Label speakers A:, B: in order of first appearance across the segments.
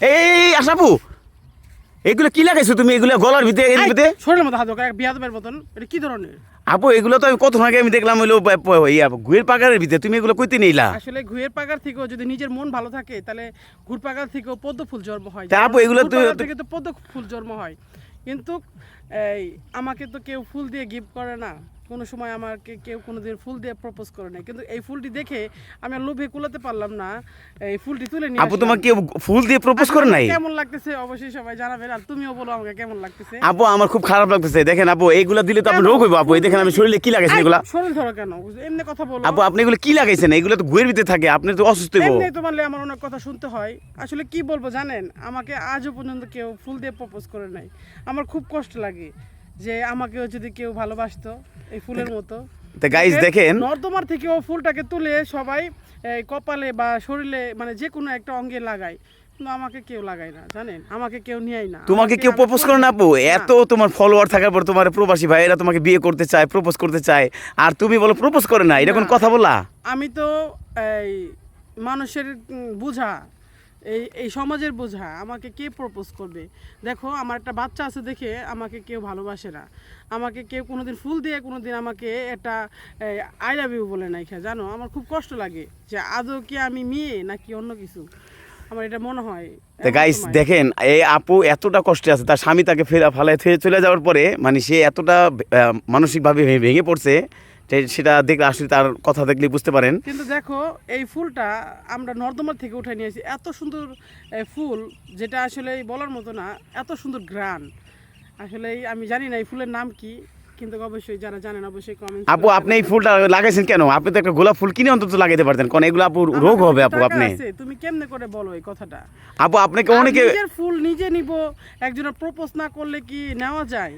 A: এই আসাপু এগুলো কি লাগাইছো তুমি? এগুলো গলার ভিতরে এর ভিতরে?
B: শরীরের মতো হাত বিয়াদবের মতন এটা কি ধরনের?
A: আপু এগুলো তো আমি কত আগে আমি দেখলাম হইল ইয়া গুয়ের পাকারের ভিতরে। তুমি এগুলো কইতে নিলা।
B: আসলে ঘুয়ের পাকার থেকেও যদি নিজের মন ভালো থাকে তাহলে ঘুর পাকার থেকেও পদ্ম ফুল জন্ম হয়।
A: তা আপু, এগুলো তো-
B: থেকে তো পদ্ম ফুল জন্ম হয়। কিন্তু এই আমাকে তো কেউ ফুল দিয়ে গিফট করে না। কোনো সময় আমাকে কেউ কোনোদিন ফুল দিয়ে প্রপোজ করে না কিন্তু এই ফুলটি দেখে আমি আর লোভে কুলাতে পারলাম না। এই ফুলটি তুলে নিয়ে
A: আপু। তোমাকে কেউ ফুল দিয়ে প্রপোজ করে নাই?
B: কেমন লাগতেছে? অবশ্যই সবাই জানাবেন আর তুমিও বলো আমাকে কেমন লাগতেছে।
A: আপু আমার খুব খারাপ লাগতেছে। দেখেন আপু এইগুলো দিলে তো আপনি রোগ হইব আপু। এই দেখেন আমি শরীরে কি লাগাইছেন এগুলা?
B: শরীর ধরো কেন? এমনি কথা বলো।
A: আপু আপনি এগুলো কি লাগাইছেন? এগুলো তো গুয়ের ভিতরে থাকে আপনি তো অসুস্থ হইব।
B: এমনি তো মানলে আমার অনেক কথা শুনতে হয়। আসলে কি বলব জানেন? আমাকে আজও পর্যন্ত কেউ ফুল দিয়ে প্রপোজ করে নাই। আমার খুব কষ্ট লাগে যে আমাকেও যদি কেউ ভালোবাসতো এই ফুলের মতো।
A: তা গাইজ দেখেন
B: নর্দমার থেকেও ফুলটাকে তুলে সবাই এই কপালে বা শরীরে মানে যে কোনো একটা অঙ্গে লাগায়। আমাকে কেউ লাগায় না জানেন? আমাকে কেউ নিয়েই না।
A: তোমাকে কেউ প্রপোজ করে না আপু? এত তোমার ফলোয়ার থাকার পর তোমার প্রবাসী ভাইয়েরা তোমাকে বিয়ে করতে চায় প্রপোজ করতে চায় আর তুমি বলো প্রপোজ করে না এটা কোন কথা বলা?
B: আমি তো এই মানুষের বোঝা এই এই সমাজের বোঝা আমাকে কে প্রপোজ করবে? দেখো আমার একটা বাচ্চা আছে দেখে আমাকে কেউ ভালোবাসে না। আমাকে কেউ কোনোদিন ফুল দিয়ে কোনোদিন আমাকে একটা আই লাভ ইউ বলে নাই খা জানো আমার খুব কষ্ট লাগে যে আদৌ কি আমি মেয়ে নাকি অন্য কিছু? আমার এটা মনে হয়
A: তা গাইস দেখেন এই আপু এতটা কষ্টে আছে তার স্বামী তাকে ফেরা ফালায় ফেলে চলে যাওয়ার পরে মানে সে এতটা মানসিকভাবে ভেঙে পড়ছে সেটা দেখলে আসলে তার কথা দেখলে বুঝতে পারেন।
B: কিন্তু দেখো এই ফুলটা আমরা নর্দমার থেকে উঠে নিয়েছি এত সুন্দর ফুল যেটা আসলে বলার মতো না এত সুন্দর গ্রান আসলে আমি জানি না এই ফুলের নাম কি কিন্তু অবশ্যই যারা জানেন অবশ্যই কমেন্ট
A: আপু আপনি এই ফুলটা লাগাইছেন কেন? আপনি তো একটা গোলাপ ফুল কিনে অন্তত লাগাইতে পারতেন। কারণ এগুলো আপু রোগ হবে আপু আপনি।
B: তুমি কেমনে করে বলো এই কথাটা?
A: আপু আপনাকে অনেকে
B: নিজের ফুল নিজে নিব একজনের প্রপোজ না করলে কি নেওয়া যায়?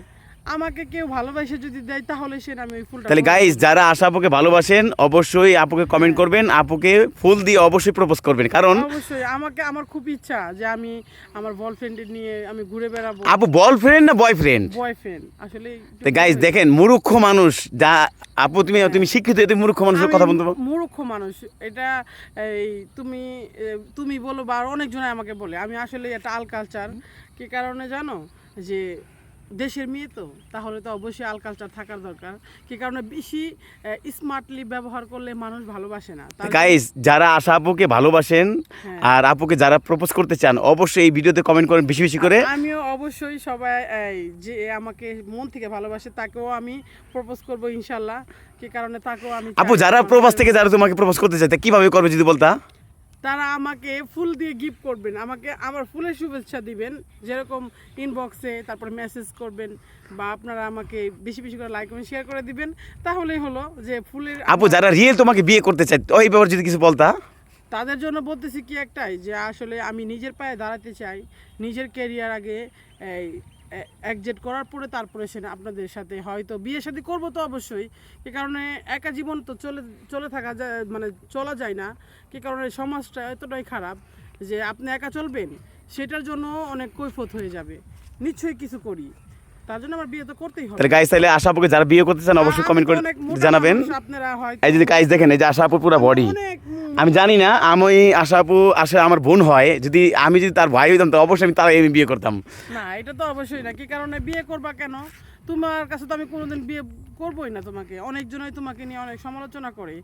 B: আমাকে কেউ ভালোবাসে যদি দেয় তাহলে সে আমি ওই ফুলটা
A: তাহলে গাইস যারা আশা আপুকে ভালোবাসেন অবশ্যই আপুকে কমেন্ট করবেন। আপুকে ফুল দিয়ে অবশ্যই প্রপোজ করবেন। কারণ
B: অবশ্যই আমাকে আমার খুব ইচ্ছা যে আমি আমার বয়ফ্রেন্ডের নিয়ে আমি ঘুরে বেড়াবো।
A: আপু বয়ফ্রেন্ড না বয়ফ্রেন্ড
B: বয়ফ্রেন্ড আসলে
A: তো গাইস দেখেন মূর্খ মানুষ যা আপু তুমি তুমি শিক্ষিত তুমি মূর্খ মানুষের কথা বলতে
B: মূর্খ মানুষ এটা এই তুমি তুমি বলো বা আর অনেকজনে আমাকে বলে। আমি আসলে এটা আল কালচার কি কারণে জানো? যে দেশের মেয়ে তো তাহলে তো অবশ্যই আল কালচার থাকার দরকার। কি কারণে বেশি স্মার্টলি ব্যবহার করলে মানুষ ভালোবাসে না।
A: গাইস যারা আশা আপুকে ভালোবাসেন
B: হ্যাঁ।
A: আর আপুকে যারা প্রপোজ করতে চান অবশ্যই এই ভিডিওতে কমেন্ট করেন বেশি বেশি করে।
B: আমিও অবশ্যই সবাই যে আমাকে মন থেকে ভালোবাসে তাকেও আমি প্রপোজ করব ইনশাল্লাহ। কি কারণে তাকেও আমি
A: আপু যারা প্রবাস থেকে যারা তোমাকে প্রপোজ করতে চায় তা কীভাবে করবে যদি বলতা?
B: তারা আমাকে ফুল দিয়ে গিফট করবেন। আমাকে আমার ফুলের শুভেচ্ছা দিবেন যেরকম ইনবক্সে তারপরে মেসেজ করবেন বা আপনারা আমাকে বেশি বেশি করে লাইক কমেন্ট শেয়ার করে দিবেন। তাহলেই হলো যে ফুলের
A: আপু যারা রিয়েল তোমাকে বিয়ে করতে চায় ওই ব্যাপারে যদি কিছু বলতা?
B: তাদের জন্য বলতেছি কি একটাই যে আসলে আমি নিজের পায়ে দাঁড়াতে চাই নিজের ক্যারিয়ার আগে এই একজেট করার পরে তারপরে সে আপনাদের সাথে হয়তো বিয়ে শাদী করব তো অবশ্যই। এ কারণে একা জীবন তো চলে চলে থাকা যায় মানে চলা যায় না। কি কারণে সমাজটা এতটাই খারাপ যে আপনি একা চলবেন, সেটার জন্য অনেক কৈফত হয়ে যাবে। নিশ্চয়ই কিছু করি। তার জন্য আমার বিয়ে তো করতেই হবে।
A: তাহলে গাইস তাহলে আশা আপুকে যারা বিয়ে করতে চান অবশ্যই কমেন্ট করে জানাবেন।
B: আপনারা
A: এই যদি গাইস দেখেন এই যে আশা আপুর পুরো বডি আমি জানি না আমি আশা আপু আসলে আমার বোন হয় যদি আমি যদি তার ভাই হইতাম তো অবশ্যই আমি তার আমি বিয়ে করতাম।
B: না এটা তো অবশ্যই না। কি কারণে বিয়ে করবা কেন? তোমার কাছে তো আমি কোনোদিন বিয়ে করবোই না তোমাকে। অনেকজনই তোমাকে নিয়ে অনেক সমালোচনা করে।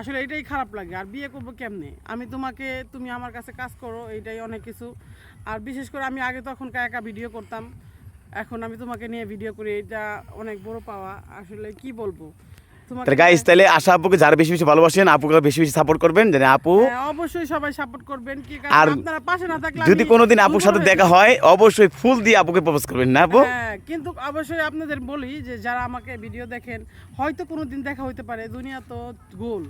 B: আসলে এটাই খারাপ লাগে। আর বিয়ে করব কেমনে? আমি তোমাকে তুমি আমার কাছে কাজ করো এইটাই অনেক কিছু। আর বিশেষ করে আমি আগে তখন একা ভিডিও করতাম। এখন আমি তোমাকে নিয়ে ভিডিও করি এটা অনেক বড় পাওয়া। আসলে কি বলব?
A: তাহলে গাইস তাহলে আশা আপুকে যারা বেশি বেশি ভালোবাসেন আপুকে বেশি বেশি সাপোর্ট করবেন আপু
B: হ্যাঁ, অবশ্যই সবাই সাপোর্ট করবেন কি কারণ? আপনারা পাশে না থাকলে
A: যদি কোনোদিন আপুর সাথে দেখা হয় অবশ্যই ফুল দিয়ে আপুকে প্রপোজ করবেন না আপু?
B: হ্যাঁ কিন্তু অবশ্যই আপনাদের বলি যে যারা আমাকে ভিডিও দেখেন হয়তো কোনো দিন দেখা হতে পারে দুনিয়া তো গোল।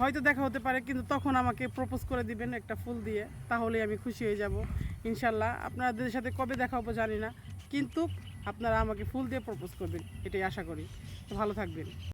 B: হয়তো দেখা হতে পারে কিন্তু তখন আমাকে প্রপোজ করে দিবেন একটা ফুল দিয়ে তাহলে আমি খুশি হয়ে যাব ইনশাল্লাহ। আপনাদের সাথে কবে দেখা হব জানি না কিন্তু আপনারা আমাকে ফুল দিয়ে প্রপোজ করবেন এটাই আশা করি। ভালো থাকবেন।